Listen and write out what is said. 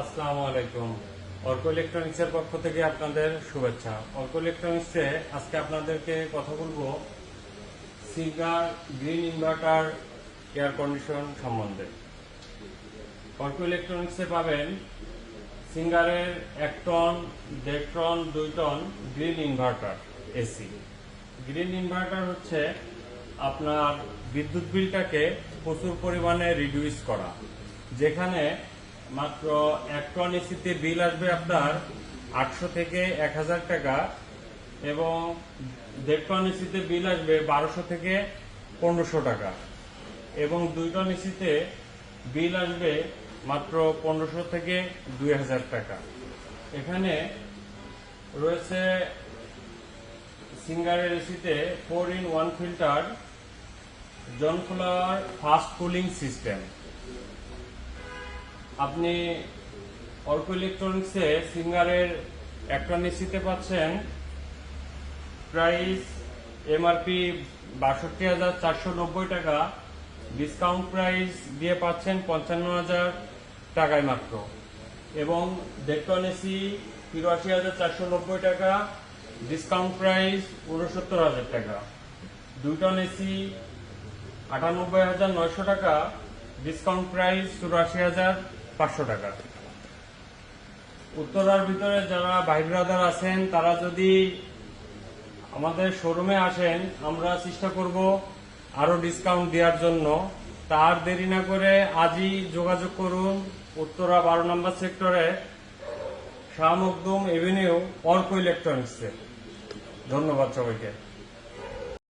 আসসালামু আলাইকুম। অর্ক ইলেকট্রনিক্সের পক্ষ থেকে আপনাদের শুভেচ্ছা। অর্ক ইলেকট্রনিক্সে আজকে আপনাদেরকে কথা বলব Singer green inverter air condition সম্বন্ধে। অর্ক ইলেকট্রনিক্সে পাবেন সিঙ্গারের এক টন, দেড় টন, দুই ton green inverter AC green inverter হচ্ছে আপনার বিদ্যুৎ বিলটাকে প্রচুর পরিমাণে রিডিউস করা। যেখানে মাত্র এক টন এসিতে বিল আসবে আপনার আটশো থেকে এক হাজার টাকা এবং দেড় টন এসিতে বিল আসবে বারোশো থেকে পনেরোশো টাকা। এবং দুই টন এসিতে বিল আসবে মাত্র পনেরোশো থেকে দুই হাজার টাকা। এখানে রয়েছে সিঙ্গারের এসিতে ফোর ইন ওয়ান ফিল্টার জন ফ্লাওয়ার ফাস্ট কুলিং সিস্টেম। আপনি অল্প ইলেকট্রনিক্সে সিঙ্গারের একটা নিশ্চিতে পাচ্ছেন। প্রাইস এমআরপি বাষট্টি হাজার চারশো নব্বই টাকা। ডিসকাউন্ট প্রাইস দিয়ে পাচ্ছেন পঞ্চান্ন হাজার টাকায় মাত্র। এবং ডেটন এসি তিরাশি হাজার চারশো নব্বই টাকা। ডিসকাউন্ট প্রাইস উনসত্তর হাজার টাকা। দুইটন এসি আটানব্বই হাজার নয়শো টাকা। ডিসকাউন্ট প্রাইস চুরাশি হাজার পাঁচশো টাকা। উত্তরার ভিতরে যারা ভাই ব্রাদার আছেন, তারা যদি আমাদের শোরুমে আসেন, আমরা চেষ্টা করব আরও ডিসকাউন্ট দেওয়ার জন্য। তার দেরি না করে আজই যোগাযোগ করুন উত্তরা বারো নম্বর সেক্টরে, শাহ মকদুম এভিনিউ অর্ক ইলেকট্রনিক্সে। ধন্যবাদ সবাইকে।